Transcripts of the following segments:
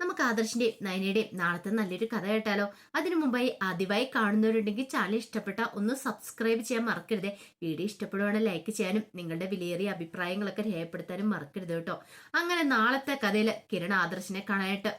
നമുക്ക് ആദർശിന്റെയും നയനയുടെയും നാളത്തെ നല്ലൊരു കഥ കേട്ടാലോ? അതിനു മുമ്പായി ആദ്യമായി കാണുന്നവരുണ്ടെങ്കിൽ ചാനൽ ഇഷ്ടപ്പെട്ട ഒന്ന് സബ്സ്ക്രൈബ് ചെയ്യാൻ മറക്കരുത്. വീഡിയോ ഇഷ്ടപ്പെടുവാണെങ്കിൽ ലൈക്ക് ചെയ്യാനും നിങ്ങളുടെ വിലയേറിയ അഭിപ്രായങ്ങളൊക്കെ രേഖപ്പെടുത്താനും മറക്കരുത് കേട്ടോ. അങ്ങനെ നാളത്തെ കഥയിൽ കിരൺ ആദർശിനെ കാണാനായിട്ട്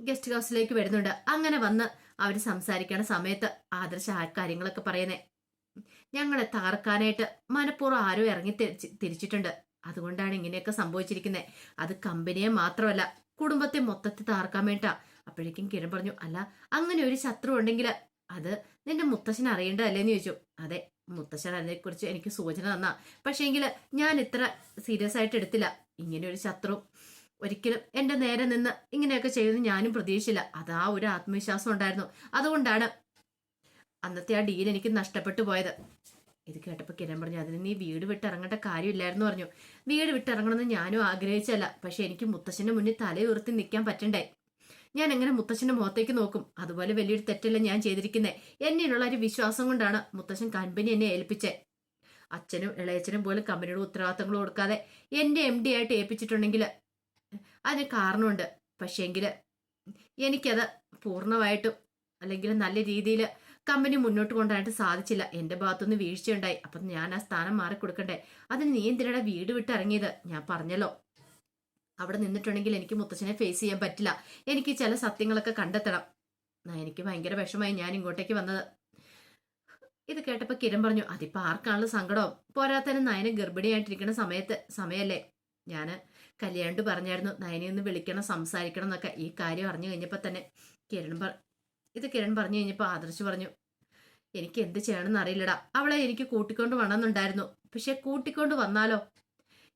ഗസ്റ്റ് ഹൗസിലേക്ക് വരുന്നുണ്ട്. അങ്ങനെ വന്ന് അവർ സംസാരിക്കണ സമയത്ത് ആദർശ ആ കാര്യങ്ങളൊക്കെ പറയുന്നേ. ഞങ്ങളെ തകർക്കാനായിട്ട് മനഃപൂർവം ആരോ ഇറങ്ങി തിരിച്ചിട്ടുണ്ട്. അതുകൊണ്ടാണ് ഇങ്ങനെയൊക്കെ സംഭവിച്ചിരിക്കുന്നത് അത് കമ്പനിയെ മാത്രമല്ല കുടുംബത്തെ മൊത്തത്തിൽ താർക്കാൻ വേണ്ടാ അപ്പോഴേക്കും കിരൺ പറഞ്ഞു അല്ല അങ്ങനെ ഒരു ശത്രു ഉണ്ടെങ്കിൽ അത് നിന്റെ മുത്തശ്ശൻ അറിയേണ്ടതല്ലേന്ന് ചോദിച്ചു. അതെ മുത്തശ്ശൻ അതിനെക്കുറിച്ച് എനിക്ക് സൂചന തന്നാ. പക്ഷേങ്കിൽ ഞാൻ ഇത്ര സീരിയസ് ആയിട്ട് എടുത്തില്ല. ഇങ്ങനെ ഒരു ശത്രു ഒരിക്കലും എന്റെ നേരെ നിന്ന് ഇങ്ങനെയൊക്കെ ചെയ്യുമെന്ന് ഞാനും പ്രതീക്ഷിച്ചില്ല. അതാ ഒരു ആത്മവിശ്വാസം ഉണ്ടായിരുന്നു. അതുകൊണ്ടാണ് അന്നത്തെ ആ ഡീൽ എനിക്ക് നഷ്ടപ്പെട്ടു പോയത്. ഇത് കേട്ടപ്പോൾ കിരൺ പറഞ്ഞു അതിന് നീ വീട് വിട്ട് വിട്ടിറങ്ങേണ്ട കാര്യമില്ലായിരുന്നു പറഞ്ഞു. വീട് വിട്ട് വിട്ടിറങ്ങണമെന്ന് ഞാനും ആഗ്രഹിച്ചല്ല പക്ഷെ എനിക്ക് മുത്തശ്ശന്റെ മുന്നിൽ തലയുയർത്തി നിൽക്കാൻ പറ്റണ്ടേ? ഞാൻ എങ്ങനെ മുത്തശ്ശന്റെ മുഖത്തേക്ക് നോക്കും? അതുപോലെ വലിയൊരു തെറ്റല്ല ഞാൻ ചെയ്തിരിക്കുന്നത് എന്നിലുള്ള ഒരു വിശ്വാസം കൊണ്ടാണ് മുത്തശ്ശൻ കമ്പനി എന്നെ ഏൽപ്പിച്ചത് അച്ഛനും ഇളയച്ചനും പോലെ കമ്പനിയുടെ ഉത്തരവാദിത്തങ്ങൾ കൊടുക്കാതെ എന്റെ എം ഡി ആയിട്ട് ഏൽപ്പിച്ചിട്ടുണ്ടെങ്കിൽ അതിന് കാരണമുണ്ട്. പക്ഷേങ്കിൽ എനിക്കത് പൂർണമായിട്ടും അല്ലെങ്കിൽ നല്ല രീതിയിൽ കമ്പനി മുന്നോട്ട് കൊണ്ടുവരാനായിട്ട് സാധിച്ചില്ല. എന്റെ ഭാഗത്തുനിന്ന് വീഴ്ചയുണ്ടായി. അപ്പം ഞാൻ ആ സ്ഥാനം മാറി കൊടുക്കണ്ടേ? അതിന് നീ എന്തിനാ വീട് വിട്ട് ഇറങ്ങിയത്? ഞാൻ പറഞ്ഞല്ലോ. അവിടെ നിന്നിട്ടുണ്ടെങ്കിൽ എനിക്ക് മുത്തച്ഛനെ ഫേസ് ചെയ്യാൻ പറ്റില്ല. എനിക്ക് ചില സത്യങ്ങളൊക്കെ കണ്ടെത്തണം. എനിക്ക് ഭയങ്കര വിഷമായി ഞാൻ ഇങ്ങോട്ടേക്ക് വന്നത്. ഇത് കേട്ടപ്പോൾ കിരൺ പറഞ്ഞു അതിപ്പോ ആർക്കാണല്ലോ സങ്കടം? പോരാത്തന്നെ നയന ഗർഭിണിയായിട്ടിരിക്കുന്ന സമയത്ത് സമയല്ലേ? ഞാൻ കല്യാണ്ട് പറഞ്ഞായിരുന്നു നയനെ ഒന്ന് വിളിക്കണം സംസാരിക്കണം എന്നൊക്കെ ഈ കാര്യം അറിഞ്ഞു കഴിഞ്ഞപ്പോൾ തന്നെ കിരൺ ഇത് കിരൺ പറഞ്ഞു കഴിഞ്ഞപ്പോൾ ആദർശ് പറഞ്ഞു എനിക്ക് എന്ത് ചെയ്യണമെന്ന് അറിയില്ലടാ. അവളെ എനിക്ക് കൂട്ടിക്കൊണ്ട് വണമെന്നുണ്ടായിരുന്നു. പക്ഷെ കൂട്ടിക്കൊണ്ട് വന്നാലോ?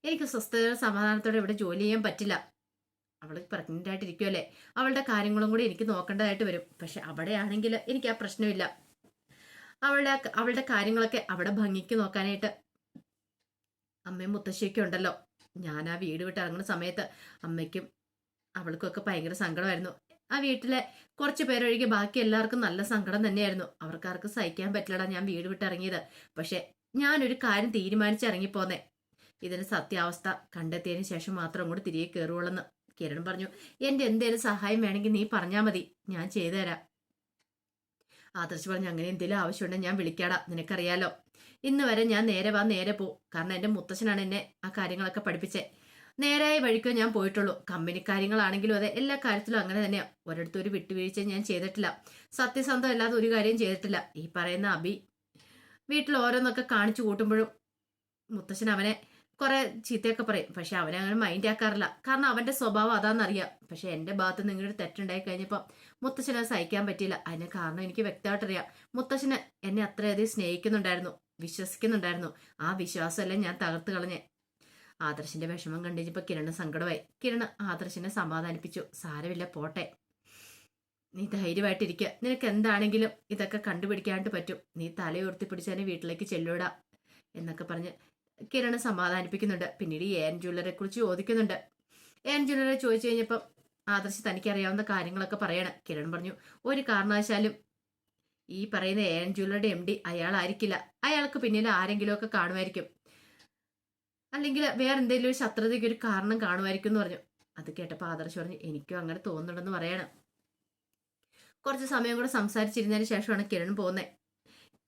എനിക്ക് സ്വസ്ഥത സമാധാനത്തോടെ ഇവിടെ ജോലി ചെയ്യാൻ പറ്റില്ല. അവൾ പ്രഗ്നന്റ് ആയിട്ടിരിക്കുമല്ലേ അവളുടെ കാര്യങ്ങളും കൂടി എനിക്ക് നോക്കേണ്ടതായിട്ട് വരും. പക്ഷെ അവിടെയാണെങ്കിൽ എനിക്ക് ആ പ്രശ്നമില്ല. അവളുടെ അവളുടെ കാര്യങ്ങളൊക്കെ അവിടെ ഭംഗിക്ക് നോക്കാനായിട്ട്. അമ്മയും മുത്തശ്ശിയൊക്കെ ഉണ്ടല്ലോ. ഞാൻ ആ വീട് വിട്ട് ഇറങ്ങുന്ന സമയത്ത് അമ്മയ്ക്കും അവൾക്കൊക്കെ ഭയങ്കര സങ്കടമായിരുന്നു. ആ വീട്ടിലെ കുറച്ച് പേരൊഴികെ ബാക്കി എല്ലാവർക്കും നല്ല സങ്കടം തന്നെയായിരുന്നു. അവർക്കാർക്ക് സഹിക്കാൻ പറ്റില്ലടാ ഞാൻ വീട് വിട്ടിറങ്ങിയത്. പക്ഷെ ഞാനൊരു കാര്യം തീരുമാനിച്ചിറങ്ങി ഇറങ്ങിപ്പോന്നേ ഇതിന് സത്യാവസ്ഥ കണ്ടെത്തിയതിന് ശേഷം മാത്രം അങ്ങോട്ട് തിരികെ കയറുള്ളെന്ന് കിരൺ പറഞ്ഞു. എന്റെ എന്തേലും സഹായം വേണമെങ്കിൽ നീ പറഞ്ഞാ മതി. ഞാൻ ചെയ്തുതരാം. ആദർശ് പറഞ്ഞു അങ്ങനെ എന്തെങ്കിലും ആവശ്യമുണ്ടെങ്കിൽ ഞാൻ വിളിക്കാടാ. നിനക്കറിയാലോ. ഇന്ന് വരെ ഞാൻ നേരെ വാ നേരെ പോ. കാരണം എന്റെ മുത്തച്ഛനാണ് എന്നെ ആ കാര്യങ്ങളൊക്കെ പഠിപ്പിച്ചേ. നേരായ വഴിക്കോ ഞാൻ പോയിട്ടുള്ളൂ. കമ്പനി കാര്യങ്ങളാണെങ്കിലും അതെ എല്ലാ കാര്യത്തിലും അങ്ങനെ തന്നെയാ. ഒരിടത്തും ഒരു വിട്ടുവീഴ്ച ഞാൻ ചെയ്തിട്ടില്ല. സത്യസന്ധം അല്ലാതെ ഒരു കാര്യം ചെയ്തിട്ടില്ല. ഈ പറയുന്ന അബി വീട്ടിൽ ഓരോന്നൊക്കെ കാണിച്ചു കൂട്ടുമ്പോഴും മുത്തശ്ശൻ അവനെ കുറെ ചീത്തയൊക്കെ പറയും. പക്ഷെ അവനെ അങ്ങനെ മൈൻഡ് ആക്കാറില്ല. കാരണം അവന്റെ സ്വഭാവം അതാണെന്നറിയാം പക്ഷെ എന്റെ ഭാഗത്ത് നിങ്ങളുടെ തെറ്റുണ്ടായി കഴിഞ്ഞപ്പോൾ മുത്തശ്ശനെ സഹിക്കാൻ പറ്റിയില്ല. അതിന് കാരണം എനിക്ക് വ്യക്തമായിട്ടറിയാം. മുത്തശ്ശന് എന്നെ അത്രയധികം സ്നേഹിക്കുന്നുണ്ടായിരുന്നു. വിശ്വസിക്കുന്നുണ്ടായിരുന്നു. ആ വിശ്വാസമല്ലേ ഞാൻ തകർത്ത് കളഞ്ഞേ. ആദർശിന്റെ വിഷമം കണ്ടിപ്പോ കിരണ് സങ്കടമായി. കിരണ് ആദർശിനെ സമാധാനിപ്പിച്ചു. സാരമില്ല പോട്ടെ. നീ ധൈര്യമായിട്ടിരിക്കുക നിനക്ക് എന്താണെങ്കിലും ഇതൊക്കെ കണ്ടുപിടിക്കാണ്ട് പറ്റും. നീ തലയുയർത്തി പിടിച്ചതിനെ വീട്ടിലേക്ക് ചെല്ലൂടാ എന്നൊക്കെ പറഞ്ഞ് കിരണ് സമാധാനിപ്പിക്കുന്നുണ്ട്. പിന്നീട് ഏൻ ജ്വല്ലറെ കുറിച്ച് ചോദിക്കുന്നുണ്ട്. ഏൻ ജ്വല്ലറെ ചോദിച്ചു കഴിഞ്ഞപ്പം ആദർശ് തനിക്ക് അറിയാവുന്ന കാര്യങ്ങളൊക്കെ പറയണം. കിരൺ പറഞ്ഞു ഒരു കാരണവശാലും ഈ പറയുന്ന ഏൻ ജ്വല്ലറുടെ എം ഡി അയാളായിരിക്കില്ല. അയാൾക്ക് പിന്നിൽ ആരെങ്കിലുമൊക്കെ കാണുമായിരിക്കും. അല്ലെങ്കിൽ വേറെ എന്തെങ്കിലും ഒരു ശത്രുതയ്ക്ക് ഒരു കാരണം കാണുമായിരിക്കും എന്ന് പറഞ്ഞു. അത് കേട്ടപ്പോൾ ആദർശ് പറഞ്ഞു എനിക്കും അങ്ങനെ തോന്നുന്നുണ്ടെന്ന് പറയണം. കുറച്ച് സമയം കൂടെ സംസാരിച്ചിരുന്നതിന് ശേഷമാണ് കിരൺ പോകുന്നത്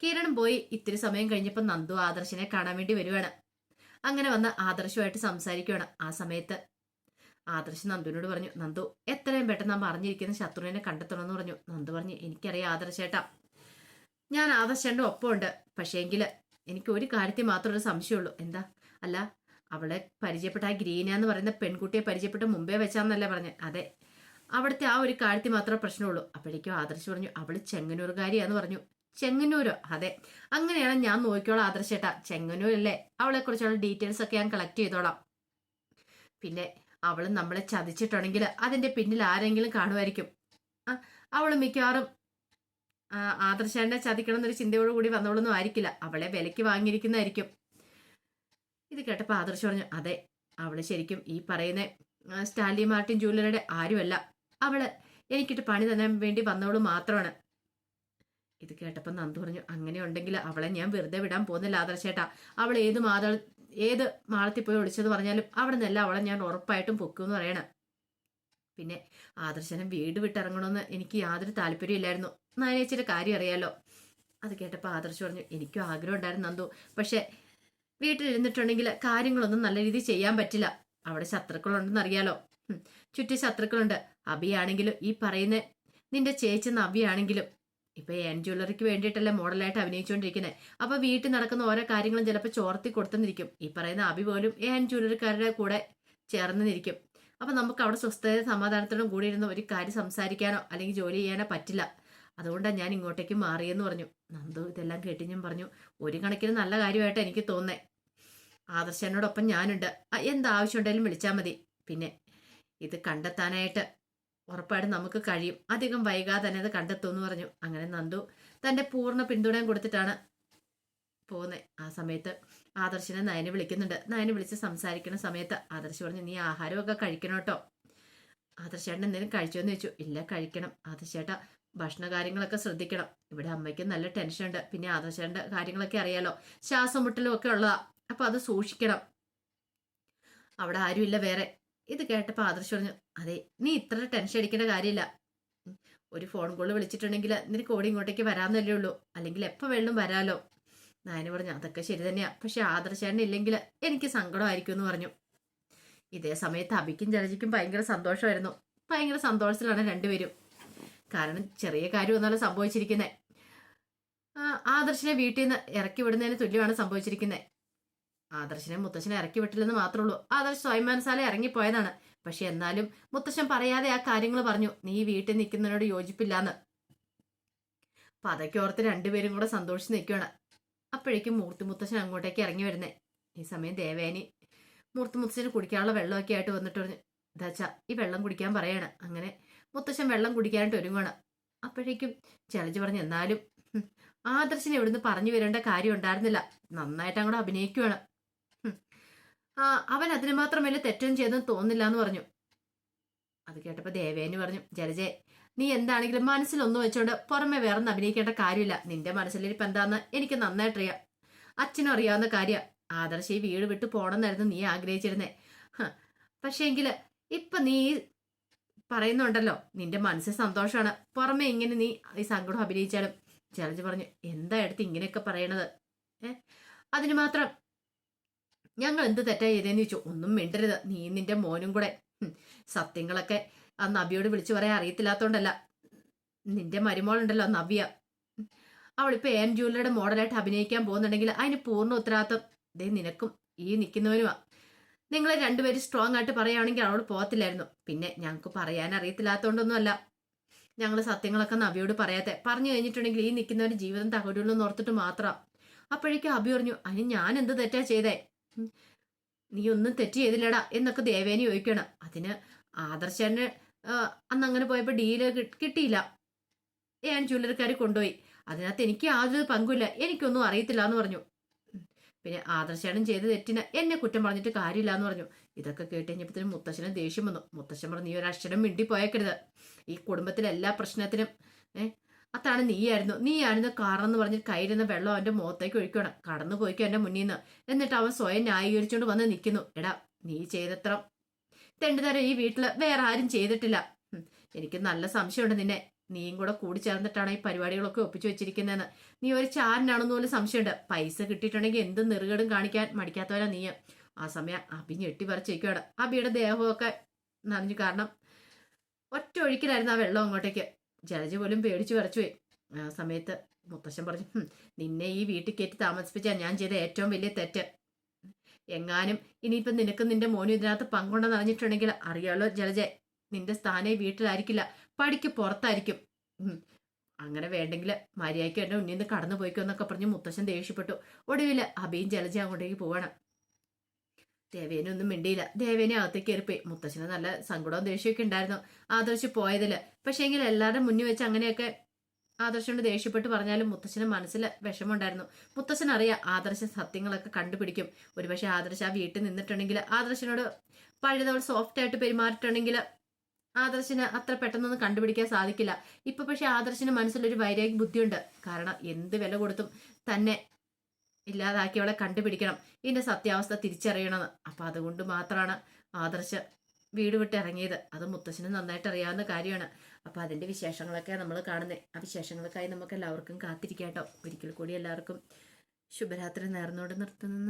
കിരൺ പോയി ഇത്തിരി സമയം കഴിഞ്ഞപ്പോൾ നന്ദു ആദർശിനെ കാണാൻ വേണ്ടി വരുവാണ്. അങ്ങനെ വന്ന് ആദർശുമായിട്ട് സംസാരിക്കുവാണ് ആ സമയത്ത്. ആദർശ് നന്ദുവിനോട് പറഞ്ഞു നന്ദു എത്രയും പെട്ടെന്ന് നാം അറിഞ്ഞിരിക്കുന്ന ശത്രുവിനെ കണ്ടെത്തണമെന്ന് പറഞ്ഞു. നന്ദു പറഞ്ഞു എനിക്കറിയാം ആദർശേട്ടാ ഞാൻ ആദർശേട്ടന്റെ ഒപ്പമുണ്ട്. പക്ഷേ പക്ഷേങ്കിൽ എനിക്ക് ഒരു കാര്യത്തിൽ മാത്രമേ സംശയമുള്ളൂ. എന്താ? അല്ല അവളെ പരിചയപ്പെട്ട ആ ഗ്രീന എന്ന് പറയുന്ന പെൺകുട്ടിയെ പരിചയപ്പെട്ട് മുമ്പേ വെച്ചാന്നല്ലേ പറഞ്ഞത് അതെ. അവിടുത്തെ ആ ഒരു കാര്യത്തിൽ മാത്രമേ പ്രശ്നമുള്ളൂ. അപ്പോഴേക്കും ആദർശ് പറഞ്ഞു അവൾ ചെങ്ങന്നൂർകാരിയാന്ന് പറഞ്ഞു. ചെങ്ങന്നൂരോ? അതെ. അങ്ങനെയാണ് ഞാൻ നോക്കിക്കോളാം ആദർശേട്ടാ. ചെങ്ങന്നൂരല്ലേ? അവളെ കുറിച്ചുള്ള ഡീറ്റെയിൽസ് ഒക്കെ ഞാൻ കളക്ട് ചെയ്തോളാം. പിന്നെ അവൾ നമ്മളെ ചതിച്ചിട്ടുണ്ടെങ്കിൽ അതിന്റെ പിന്നിൽ ആരെങ്കിലും കാണുമായിരിക്കും. അവൾ മിക്കവാറും ആ, ആദർശേട്ടനെ ചതിക്കണം എന്നൊരു ചിന്തയോടുകൂടി വന്നവളൊന്നും ആയിരിക്കില്ല. അവളെ വിലയ്ക്ക് വാങ്ങിയിരിക്കുന്നതായിരിക്കും. ഇത് കേട്ടപ്പോൾ ആദർശ് പറഞ്ഞു അതെ അവൾ ശരിക്കും ഈ പറയുന്ന സ്റ്റാൻലി മാർട്ടിൻ ജൂലറുടെ ആരുമല്ല. അവൾ എനിക്കിട്ട് പണി തന്നാൻ വേണ്ടി വന്നവൾ മാത്രമാണ് ഇത് കേട്ടപ്പോൾ നന്ദു പറഞ്ഞു അങ്ങനെ ഉണ്ടെങ്കിൽ അവളെ ഞാൻ വെറുതെ വിടാൻ പോകുന്നില്ല ആദർശേട്ടാ അവൾ ഏത് മാത ഏത് മാളത്തിൽ പോയി ഒളിച്ചത് പറഞ്ഞാലും അവിടെ നിന്നല്ല അവളെ ഞാൻ ഉറപ്പായിട്ടും പൊക്കുമെന്ന് പറയണം. പിന്നെ ആദർശനം വീട് വിട്ടിറങ്ങണമെന്ന് എനിക്ക് യാതൊരു താല്പര്യമില്ലായിരുന്നു നാനേച്ചിയുടെ കാര്യം അറിയാലോ. അത് കേട്ടപ്പോൾ ആദർശ് പറഞ്ഞു എനിക്കും ആഗ്രഹം ഉണ്ടായിരുന്നു നന്ദു. പക്ഷെ വീട്ടിലിരുന്നിട്ടുണ്ടെങ്കിൽ കാര്യങ്ങളൊന്നും നല്ല രീതിയിൽ ചെയ്യാൻ പറ്റില്ല. അവിടെ ശത്രുക്കളുണ്ടെന്ന് അറിയാലോ. ചുറ്റി ശത്രുക്കളുണ്ട്. അബിയാണെങ്കിലും ഈ പറയുന്ന നിന്റെ ചേച്ചി നവ്യാണെങ്കിലും. ഇപ്പൊ എൻ ജ്വല്ലറിക്ക് വേണ്ടിയിട്ടല്ലേ മോഡലായിട്ട് അഭിനയിച്ചുകൊണ്ടിരിക്കുന്നത് അപ്പൊ വീട്ടിൽ നടക്കുന്ന ഓരോ കാര്യങ്ങളും ചിലപ്പോൾ ചോർത്തി കൊടുത്തെന്നിരിക്കും ഈ പറയുന്ന അബി പോലും എൻ ജ്വല്ലറിക്കാരുടെ കൂടെ ചേർന്ന് നിൽക്കും അപ്പൊ നമുക്ക് അവിടെ സ്വസ്ഥത സമാധാനത്തോടും കൂടി ഇരുന്ന് ഒരു കാര്യം സംസാരിക്കാനോ അല്ലെങ്കിൽ ജോലി ചെയ്യാനോ പറ്റില്ല. അതുകൊണ്ടാണ് ഞാൻ ഇങ്ങോട്ടേക്ക് മാറിയെന്ന് പറഞ്ഞു. നന്ദു ഇതെല്ലാം കേട്ട് ഞാൻ പറഞ്ഞു ഒരു കണക്കിന് നല്ല കാര്യമായിട്ട് എനിക്ക് തോന്നേ ആദർശനോടൊപ്പം ഞാനുണ്ട്. ആ, എന്താവശ്യം ഉണ്ടെങ്കിലും വിളിച്ചാൽ മതി. പിന്നെ ഇത് കണ്ടെത്താനായിട്ട് ഉറപ്പായിട്ട് നമുക്ക് കഴിയും. അധികം വൈകാതെ തന്നെ അത് കണ്ടെത്തുമെന്ന് പറഞ്ഞു. അങ്ങനെ നന്ദു തന്റെ പൂർണ പിന്തുണയും കൊടുത്തിട്ടാണ് പോകുന്നത് ആ സമയത്ത് ആദർശനെ നയനെ വിളിക്കുന്നുണ്ട്. നയനെ വിളിച്ച് സംസാരിക്കുന്ന സമയത്ത് ആദർശ് പറഞ്ഞു നീ ആഹാരമൊക്കെ കഴിക്കണം കേട്ടോ. ആദർശേട്ടൻ എന്തെങ്കിലും കഴിച്ചോന്ന് ചോദിച്ചു. ഇല്ല കഴിക്കണം. ആദർശേട്ട ഭക്ഷണ കാര്യങ്ങളൊക്കെ ശ്രദ്ധിക്കണം. ഇവിടെ അമ്മയ്ക്ക് നല്ല ടെൻഷൻ ഉണ്ട്. പിന്നെ ആദർശേട്ടന്റെ കാര്യങ്ങളൊക്കെ അറിയാലോ. ശ്വാസം മുട്ടലും ഒക്കെ ഉള്ളതാ. അപ്പൊ അത് സൂക്ഷിക്കണം. അവിടെ ആരുമില്ല വേറെ. ഇത് കേട്ടപ്പോൾ ആദർശ് പറഞ്ഞു അതെ നീ ഇത്ര ടെൻഷൻ അടിക്കേണ്ട കാര്യമില്ല. ഒരു ഫോൺ കോൾ വിളിച്ചിട്ടുണ്ടെങ്കിൽ നിനക്ക് ഓടി ഇങ്ങോട്ടേക്ക് വരാമെന്നല്ലേ ഉള്ളൂ. അല്ലെങ്കിൽ എപ്പോൾ വേണം വരാലോ. നായന പറഞ്ഞു അതൊക്കെ ശരി തന്നെയാ. പക്ഷെ ആദർശേട്ടൻ ഇല്ലെങ്കിൽ എനിക്ക് സങ്കടമായിരിക്കും എന്ന് പറഞ്ഞു. ഇതേ സമയത്ത് അബിക്കും ജലജിക്കും ഭയങ്കര സന്തോഷമായിരുന്നു. ഭയങ്കര സന്തോഷത്തിലാണ് രണ്ടുപേരും. കാരണം ചെറിയ കാര്യം ഒന്നാണ് സംഭവിച്ചിരിക്കുന്നത് ആദർശിനെ വീട്ടിൽ നിന്ന് ഇറക്കി വിടുന്നതിന് തുല്യമാണ് സംഭവിച്ചിരിക്കുന്നത് ആദർശനെ മുത്തശ്ശനെ ഇറക്കി വിട്ടില്ലെന്ന് മാത്രമേ ഉള്ളൂ. ആദർശ് സ്വയം മനസ്സാലെ ഇറങ്ങിപ്പോയതാണ്. പക്ഷെ എന്നാലും മുത്തശ്ശൻ പറയാതെ ആ കാര്യങ്ങൾ പറഞ്ഞു. നീ വീട്ടിൽ നിൽക്കുന്നതിനോട് യോജിപ്പില്ലാന്ന്. അപ്പൊ അതൊക്കെ ഓർത്ത് രണ്ടുപേരും കൂടെ സന്തോഷിച്ച് നിൽക്കുകയാണ്. അപ്പോഴേക്കും മൂർത്തി മുത്തശ്ശൻ അങ്ങോട്ടേക്ക് ഇറങ്ങി വരുന്നേ. ഈ സമയം ദേവേനി മൂർത്തി മുത്തശ്ശന് കുടിക്കാനുള്ള വെള്ളമൊക്കെ ആയിട്ട് വന്നിട്ട് പറഞ്ഞു. ഇതാച്ചാ ഈ വെള്ളം കുടിക്കാൻ പറയാണ്. അങ്ങനെ മുത്തശ്ശൻ വെള്ളം കുടിക്കാനായിട്ട് ഒരുങ്ങുകയാണ് അപ്പോഴേക്കും ചലഞ്ച് പറഞ്ഞു എന്നാലും ആദർശിനെ ഇവിടുന്ന് പറഞ്ഞു വരേണ്ട കാര്യം ഉണ്ടായിരുന്നില്ല. നന്നായിട്ട് അങ്ങോട്ട്. ആ അവൻ അതിന് മാത്രം തെറ്റൊന്നും ചെയ്തെന്ന് തോന്നില്ല എന്ന് പറഞ്ഞു. അത് കേട്ടപ്പോൾ ദേവേന് പറഞ്ഞു ജലജെ നീ എന്താണെങ്കിലും മനസ്സിലൊന്നും വെച്ചോണ്ട് പുറമെ വേറൊന്നും അഭിനയിക്കേണ്ട കാര്യമില്ല. നിന്റെ മനസ്സിലിരിപ്പ് എന്താന്ന് എനിക്ക് നന്നായിട്ടറിയാം. അച്ഛനും അറിയാവുന്ന കാര്യം. ആദർശ ഈ വീട് വിട്ടു പോണമെന്നായിരുന്നു നീ ആഗ്രഹിച്ചിരുന്നേ. പക്ഷെ എങ്കിൽ ഇപ്പൊ നീ പറയുന്നുണ്ടല്ലോ നിന്റെ മനസ്സ് സന്തോഷമാണ് പുറമെ ഇങ്ങനെ നീ ഈ സങ്കടം അഭിനയിച്ചാലും. ജലജ് പറഞ്ഞു എന്താ എടുത്ത് ഇങ്ങനെയൊക്കെ പറയണത്? ഏഹ് അതിന് മാത്രം ഞങ്ങൾ എന്ത് തെറ്റാ ചെയ്തേന്ന് ചോദിച്ചു. ഒന്നും മിണ്ടരുത്. നീ നിന്റെ മോനും കൂടെ. സത്യങ്ങളൊക്കെ ആ നബിയോട് വിളിച്ചു പറയാൻ അറിയത്തില്ലാത്തോണ്ടല്ല. നിന്റെ മരുമോളുണ്ടല്ലോ നബിയ. അവളിപ്പോ ഏൻ ജൂലിയുടെ മോഡലായിട്ട് അഭിനയിക്കാൻ പോകുന്നുണ്ടെങ്കിൽ അതിന് പൂർണ ഉത്തരവാദിത്വം. ദേ നിനക്കും ഈ നിൽക്കുന്നവനുമാ നിങ്ങൾ രണ്ടുപേരും സ്ട്രോങ് ആയിട്ട് പറയുകയാണെങ്കിൽ അവൾ പോകത്തില്ലായിരുന്നു. പിന്നെ ഞങ്ങൾക്ക് പറയാൻ അറിയത്തില്ലാത്തതുകൊണ്ടൊന്നുമല്ല ഞങ്ങൾ സത്യങ്ങളൊക്കെ നബിയോട് പറയാത്തെ. പറഞ്ഞു കഴിഞ്ഞിട്ടുണ്ടെങ്കിൽ ഈ നിൽക്കുന്നവന് ജീവിതം തകരുള്ളൂ എന്ന് ഓർത്തിട്ട് മാത്രം. അപ്പോഴേക്കും അബി പറഞ്ഞു അതിന് ഞാൻ എന്ത് തെറ്റാ ചെയ്തേ. നീ ഒന്നും തെറ്റ് ചെയ്തില്ലടാ എന്നൊക്കെ ദേവേനി ചോദിക്കണം. അതിന് ആദർശന് അന്ന് അങ്ങനെ പോയപ്പോൾ ഡീൽ കിട്ടിയില്ല. ഞാൻ ജ്വല്ലറിക്കാർ കൊണ്ടുപോയി. അതിനകത്ത് എനിക്ക് യാതൊരു പങ്കുമില്ല. എനിക്കൊന്നും അറിയത്തില്ല എന്ന് പറഞ്ഞു പിന്നെ ആദർശനും ചെയ്ത തെറ്റിന് എന്നെ കുറ്റം പറഞ്ഞിട്ട് കാര്യമില്ല എന്ന് പറഞ്ഞു. ഇതൊക്കെ കേട്ട് കഴിഞ്ഞപ്പോഴത്തേനും മുത്തശ്ശന് ദേഷ്യം വന്നു. മുത്തശ്ശൻ പറഞ്ഞു നീ ഒരു അക്ഷരം മിണ്ടി പോയേക്കരുത് ഈ കുടുംബത്തിലെ എല്ലാ പ്രശ്നത്തിനും ഏ അതാണ് നീയായിരുന്നു. നീയായിരുന്നു കാരണം എന്ന് പറഞ്ഞ് കയ്യിരുന്ന വെള്ളം അവന്റെ മുഖത്തേക്ക് ഒഴിക്കണം കടന്നു പോയിക്കോ എന്റെ മുന്നിൽ നിന്ന്. എന്നിട്ട് അവൻ സ്വയം ന്യായീകരിച്ചുകൊണ്ട് വന്ന് നിൽക്കുന്നു. എടാ നീ ചെയ്തത്ര. തെണ്ടുതരം ഈ വീട്ടിൽ വേറെ ആരും ചെയ്തിട്ടില്ല. എനിക്ക് നല്ല സംശയമുണ്ട് നിന്നെ. നീയും കൂടെ കൂടി ചേർന്നിട്ടാണ് ഈ പരിപാടികളൊക്കെ ഒപ്പിച്ചു വെച്ചിരിക്കുന്നതെന്ന്. നീ ഒരു ചാരനാണെന്ന് പോലും സംശയമുണ്ട്. പൈസ കിട്ടിയിട്ടുണ്ടെങ്കിൽ എന്ത് നിറുകടും കാണിക്കാൻ മടിക്കാത്തവരാ നീ. ആ സമയം അബി ഞെട്ടി പറിച്ചേക്കുവാണ് അബിയുടെ ദേഹമൊക്കെ നനഞ്ഞു കാരണം ഒറ്റ ഒഴിക്കലായിരുന്നു ആ വെള്ളം അങ്ങോട്ടേക്ക്. ജലജ് പോലും പേടിച്ചു വിറച്ചുപോയി. ആ സമയത്ത് മുത്തശ്ശൻ പറഞ്ഞു നിന്നെ ഈ വീട്ടിൽ കയറ്റി താമസിപ്പിച്ചാൽ ഞാൻ ചെയ്ത ഏറ്റവും വലിയ തെറ്റ്. എങ്ങാനും ഇനിയിപ്പം നിനക്ക് നിന്റെ മോനും ഇതിനകത്ത് പങ്കുണ്ടെന്ന് അറിഞ്ഞിട്ടുണ്ടെങ്കിൽ അറിയാലോ ജലജ നിന്റെ സ്ഥാനം വീട്ടിലായിരിക്കില്ല പടിക്ക് പുറത്തായിരിക്കും. അങ്ങനെ വേണ്ടെങ്കിൽ മര്യാദയ്ക്ക് എന്നെ ഉന്നിന്ന് നിന്ന് കടന്നു പോയിക്കോ എന്നൊക്കെ പറഞ്ഞ് മുത്തശ്ശൻ ദേഷ്യപ്പെട്ടു. ഒടുവിൽ അബിയും ജലജ അങ്ങോട്ടേക്ക് പോവാണ്. ദേവേനൊന്നും മിണ്ടിയില്ല. ദേവേനെ അകത്തേക്ക് കയറിപ്പോയി. മുത്തശ്ശന് നല്ല സങ്കടവും ദേഷ്യമൊക്കെ ഉണ്ടായിരുന്നു. ആദർശ് പോയതിൽ. പക്ഷേ എങ്കിൽ എല്ലാവരുടെ മുന്നിൽ വെച്ച് അങ്ങനെയൊക്കെ ആദർശനോട് ദേഷ്യപ്പെട്ട് പറഞ്ഞാലും മുത്തശ്ശന് മനസ്സിൽ വിഷമമുണ്ടായിരുന്നു. മുത്തശ്ശൻ അറിയാം ആദർശ സത്യങ്ങളൊക്കെ കണ്ടുപിടിക്കും. ഒരുപക്ഷെ ആദർശ് ആ വീട്ടിൽ നിന്നിട്ടുണ്ടെങ്കിൽ ആദർശനോട് പഴയതവൾ സോഫ്റ്റ് ആയിട്ട് പെരുമാറിയിട്ടുണ്ടെങ്കിൽ ആദർശന് അത്ര പെട്ടെന്നൊന്നും കണ്ടുപിടിക്കാൻ സാധിക്കില്ല. ഇപ്പൊ പക്ഷെ ആദർശന് മനസ്സിലൊരു വൈരാഗ്യ ബുദ്ധിയുണ്ട്. കാരണം എന്ത് വില കൊടുത്തും തന്നെ ഇല്ലാതാക്കിയവളെ കണ്ടുപിടിക്കണം. ഇതിന്റെ സത്യാവസ്ഥ തിരിച്ചറിയണമെന്ന്. അപ്പൊ അതുകൊണ്ട് മാത്രമാണ് ആദർശ വീട് വിട്ട് ഇറങ്ങിയത്. അത് മുത്തശ്ശന് നന്നായിട്ട് അറിയാവുന്ന കാര്യമാണ്. അപ്പോൾ അതിന്റെ വിശേഷങ്ങളൊക്കെ നമ്മൾ കാണുന്നത് ആ വിശേഷങ്ങൾക്കായി നമുക്ക് എല്ലാവർക്കും കാത്തിരിക്കാം കേട്ടോ. ഒരിക്കൽ കൂടി എല്ലാവർക്കും ശുഭരാത്രി നേർന്നോട് നിർത്തുന്നു.